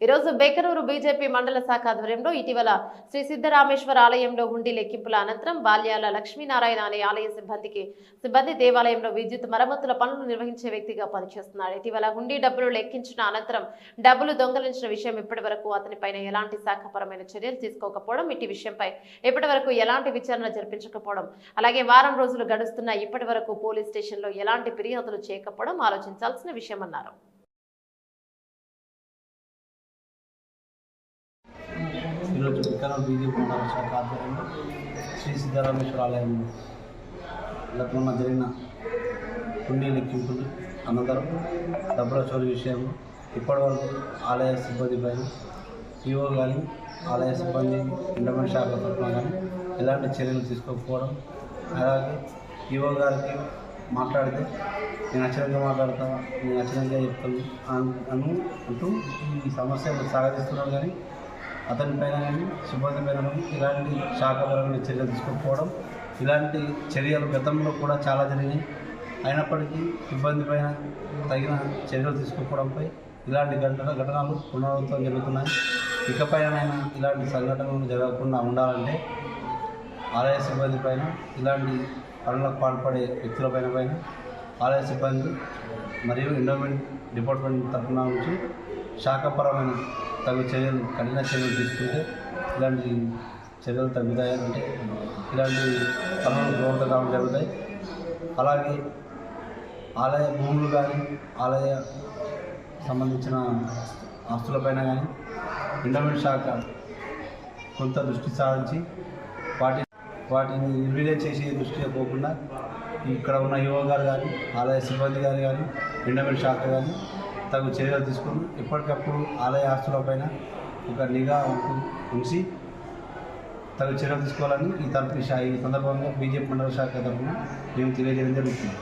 ఈరోజు బేకరూరు బీజేపీ మండల శాఖ ఆధ్వర్యంలో ఇటీవల శ్రీ సిద్ధరామేశ్వర ఆలయంలో హుండీ లెక్కింపుల అనంతరం బాల్యాల లక్ష్మీనారాయణ అనే ఆలయ సిబ్బందికి సిబ్బంది దేవాలయంలో విద్యుత్ మరమ్మతుల పనులు నిర్వహించే వ్యక్తిగా పనిచేస్తున్నాడు. ఇటీవల హుండీ డబ్బులు లెక్కించిన అనంతరం డబ్బులు దొంగలించిన విషయం ఇప్పటి వరకు అతనిపైన ఎలాంటి శాఖపరమైన చర్యలు తీసుకోకపోవడం ఇటు విషయంపై ఇప్పటి వరకు ఎలాంటి విచారణ జరిపించకపోవడం అలాగే వారం రోజులు గడుస్తున్న ఇప్పటి వరకు పోలీస్ స్టేషన్లో ఎలాంటి ఫిర్యాదులు చేయకపోవడం ఆలోచించాల్సిన విషయమన్నారు. ఈరోజు వికారాబాద్ బీజేపీ మండల శాఖ ఆధ్వర్యంలో శ్రీ సిద్ధరామేశ్వర ఆలయం గతంలో జరిగిన పుణ్య లెక్కింపులు అనంతరం డబ్బుల చోరు విషయంలో ఇప్పటివరకు ఆలయ సిబ్బంది పైన ఈఓ కానీ ఆలయ సిబ్బంది ఎండమెంట్ శాఖ తరఫున కానీ ఎలాంటి చర్యలు తీసుకోకపోవడం. అలాగే ఈఓ గారికి మాట్లాడితే నేను అచ్చరంగా మాట్లాడతా నేను అచ్చరంగా చెప్తాను అన్- అను అంటూ ఈ సమస్యను సాగదీస్తున్నాను కానీ అతని పైన సిబ్బంది పైన ఇలాంటి శాఖపరమైన చర్యలు తీసుకోకపోవడం ఇలాంటి చర్యలు గతంలో కూడా చాలా జరిగినాయి. అయినప్పటికీ సిబ్బంది పైన తగిన చర్యలు తీసుకోకపోవడంపై ఇలాంటి ఘటన ఘటనలు పునరావృతం జరుగుతున్నాయి. ఇకపైనైనా ఇలాంటి సంఘటనలు జరగకుండా ఉండాలంటే ఆలయ సిబ్బంది పైన ఇలాంటి పనులకు పాల్పడే వ్యక్తులపైన పైన ఆలయ సిబ్బంది మరియు ఎండోమెంట్ డిపార్ట్మెంట్ తరఫున నుంచి శాఖపరమైన తగు చర్యలు కఠిన చర్యలు తీసుకుంటే ఇలాంటి చర్యలు తగ్గుతాయంటే ఇలాంటి పనులు ప్రవర్తన కావడం జరుగుతాయి. అలాగే ఆలయ భూములు కానీ ఆలయ సంబంధించిన ఆస్తులపైన కానీ ఎండోమెంట్ శాఖ కొంత దృష్టి సారించి వాటి వాటిని నిర్వీర్యం చేసే దృష్టిగా పోకుండా ఇక్కడ ఉన్న యువ గారు కానీ ఆలయ సిబ్బంది గారు కానీ ఎండమెంట్ శాఖ కానీ తగు చర్యలు తీసుకుని ఎప్పటికప్పుడు ఆలయ ఆస్తులపైన ఒక నిఘా ఉంచి తగు చర్యలు తీసుకోవాలని ఈ తరపు ఈ సందర్భంగా బీజేపీ మండల శాఖ తరఫున మేము తెలియజేయడం జరుగుతుంది.